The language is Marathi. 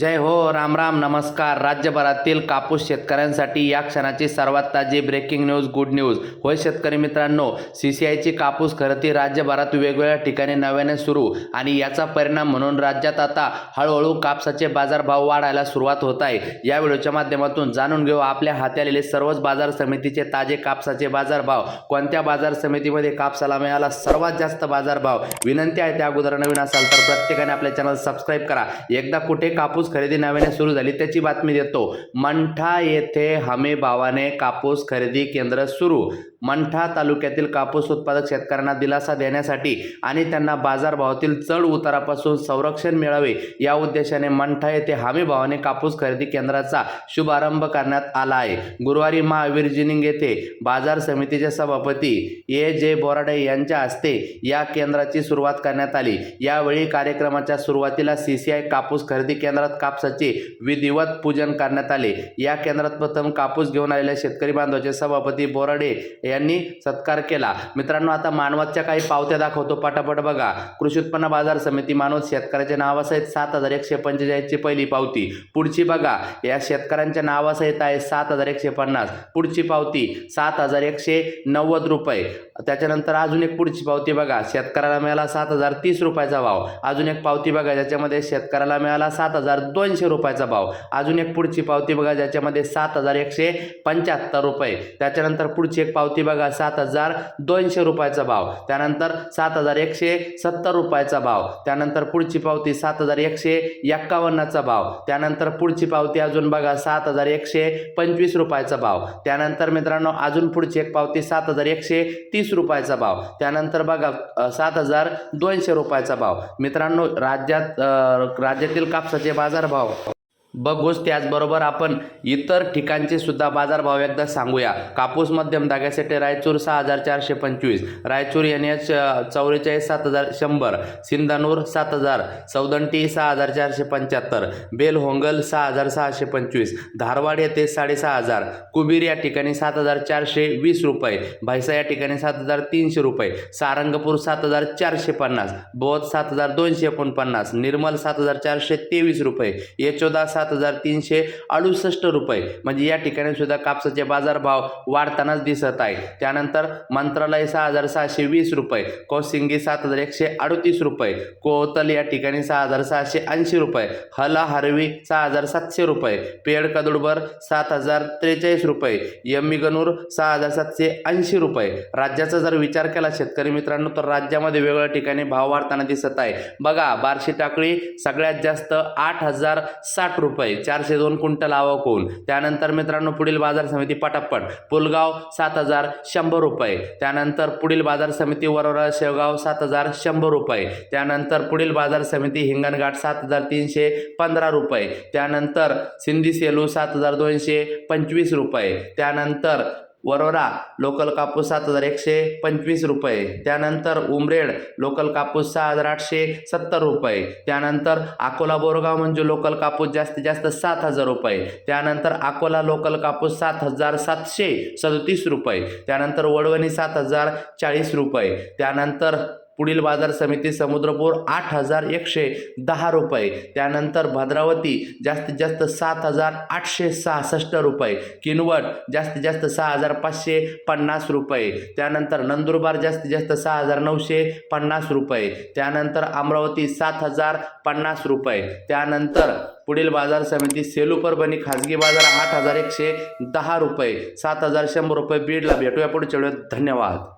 जय हो राम राम नमस्कार. राज्यभरातील कापूस शेतकऱ्यांसाठी या क्षणाची सर्वात ताजी ब्रेकिंग न्यूज गुड न्यूज होय शेतकरी मित्रांनो सी सी आयची कापूस खरेदी राज्यभरात वेगवेगळ्या ठिकाणी नव्याने सुरू आणि याचा परिणाम म्हणून राज्यात आता हळूहळू कापसाचे बाजारभाव वाढायला सुरुवात होत आहे. या व्हिडिओच्या माध्यमातून जाणून घेऊ आपल्या हाती आलेले सर्वच बाजार समितीचे ताजे कापसाचे बाजारभाव. कोणत्या बाजार समितीमध्ये कापसाला मिळाला सर्वात जास्त बाजारभाव? विनंती आहे त्या अगोदर नवीन असाल तर प्रत्येकाने आपल्या चॅनल सबस्क्राईब करा. एकदा कुठे कापूस खरेदी नव्याने सुरू झाली. त्याची बातमी देतो. मंठा येथे हमीभावाने कापूस खरेदी केंद्र सुरू मंठा तालुक्यातील कापूस उत्पादक शेतकऱ्यांना दिलासा देण्यासाठी आणि त्यांना बाजारभावातील चढ उतारापासून संरक्षण मिळावे या उद्देशाने मंठा येथे हमीभावाने कापूस खरेदी केंद्राचा शुभारंभ करण्यात आला आहे. गुरुवारी महावीर जिनिंग येथे बाजार समितीचे सभापती ए जे बोराडे यांच्या हस्ते या केंद्राची सुरुवात करण्यात आली. यावेळी कार्यक्रमाच्या सुरुवातीला सी सी आय कापूस खरेदी केंद्रात कापसाचे विधिवत पूजन करण्यात आले. या केंद्रात प्रथम कापूस घेऊन आलेल्या शेतकरी बांधवाचे सभापती बोराडे यांनी सत्कार केला. मित्रांनो आता मानवाच्या काही पावत्या दाखवतो. पटापट बघा. कृषी उत्पन्न बाजार समिती मानवत शेतकऱ्याच्या नावासहित सात हजार एकशे पंचेचाळीसची पहिली पावती. पुढची बघा. या शेतकऱ्यांच्या नावासहित आहे सात हजार एकशे पन्नास. पुढची पावती सात हजार एकशे नव्वद रुपये. त्याच्यानंतर अजून एक पुढची पावती बघा. शेतकऱ्याला मिळाला सात हजार तीस रुपयाचा भाव. अजून एक पावती बघा ज्याच्यामध्ये शेतकऱ्याला मिळाला सात हजार दोनशे रुपयाचा भाव. अजून एक पुढची पावती बघा ज्याच्यामध्ये सात हजार एकशे पंच्याहत्तर रुपये. त्याच्यानंतर पुढची एक पावती बघा सात हजार दोनशे रुपयाचा भाव. त्यानंतर सात हजार एकशे सत्तर रुपयाचा भाव. त्यानंतर पुढची पावती सात हजार एकशे एक्कावन्नचा भाव. त्यानंतर पुढची पावती अजून बघा सात हजार एकशे पंचवीस रुपयाचा भाव. त्यानंतर मित्रांनो अजून पुढची एक पावती सात हजार एकशे तीस रुपयाचा भाव. त्यानंतर बघा सात हजार दोनशे रुपयाचा भाव. मित्रांनो राज्यात राज्यातील कापसाचे बाजारभाव बघूच त्याचबरोबर आपण इतर ठिकाणचे सुद्धा बाजारभाव एकदा सांगूया. कापूस मध्यम धाग्यासाठी रायचूर सहा हजार चारशे पंचवीस रायचूर एन एच चौवेचाळीस सात हजार शंभर सिंधानूर सात हजार सौदंटी सहा हजार चारशे पंच्याहत्तर बेलहोंगल सहा हजार सहाशे पंचवीस धारवाड येथे साडेसहा हजार कुबीर या ठिकाणी सात हजार चारशे वीस रुपये भायसा या ठिकाणी सात हजार तीनशे रुपये सारंगपूर सात हजार चारशे पन्नास बोध सात हजार दोनशे एकोणपन्नास निर्मल सात हजार चारशे तेवीस रुपये येचोदा सात सात हजार तीनशे अडुसष्ट रुपये. म्हणजे या ठिकाणी सुद्धा कापसाचे बाजारभाव वाढतानाच दिसत आहे त्यानंतर मंत्रालय सहा हजार सहाशे वीस रुपये कोसिंगी सात हजार एकशे अडतीस रुपये कोतल या ठिकाणी सहा हजार सहाशे ऐंशी रुपये हला हरवी सहा हजार सातशे रुपये पेड कदुडबर सात हजार त्रेचाळीस रुपये यम्मी सहा हजार सातशे ऐंशी रुपये. राज्याचा जर विचार केला शेतकरी मित्रांनो तर राज्यामध्ये वेगवेगळ्या ठिकाणी भाव वाढताना दिसत आहे. बघा बार्शी टाकळी सगळ्यात जास्त आठ हजार साठ रुपये. रुपये चारशे दोन क्विंटल आवक होऊन. त्यानंतर मित्रांनो पुढील बाजार समिती पटापट. पुलगाव सात हजार शंभर रुपये. त्यानंतर पुढील बाजार समिती वरोरा शेवगाव सात हजार शंभर रुपये. त्यानंतर पुढील बाजार समिती हिंगणघाट सात हजार तीनशे पंधरा रुपये. त्यानंतर सिंधी सेलू सात हजार दोनशे पंचवीस रुपये. त्यानंतर वरोरा लोकल कापूस सात हजार एकशे पंचवीस रुपये. त्यानंतर उमरेड लोकल कापूस सहा हजार आठशे सत्तर रुपये. त्यानंतर अकोला बोरगाव म्हणजे लोकल कापूस जास्तीत जास्त सात हजार रुपये. त्यानंतर अकोला लोकल कापूस सात हजार सातशे सदतीस रुपये. त्यानंतर वडवणी सात हजार चाळीस रुपये. त्यानंतर पुढील बाजार समिती समुद्रपूर आठ हजार एकशे दहा रुपये. त्यानंतर भद्रावती जास्तीत जास्त सात हजार आठशे सहासष्ट रुपये. किनवट जास्तीत जास्त सहा हजार पाचशे पन्नास रुपये. त्यानंतर नंदुरबार जास्तीत जास्त सहा हजार नऊशे पन्नास रुपये. त्यानंतर अमरावती सात हजार पन्नास रुपये. त्यानंतर पुढील बाजार समिती सेलू परभणी खाजगी बाजार आठ हजार एकशे दहा रुपये. सात हजार शंभर रुपये बीडला भेटूया पुढच्या वेळेत. धन्यवाद.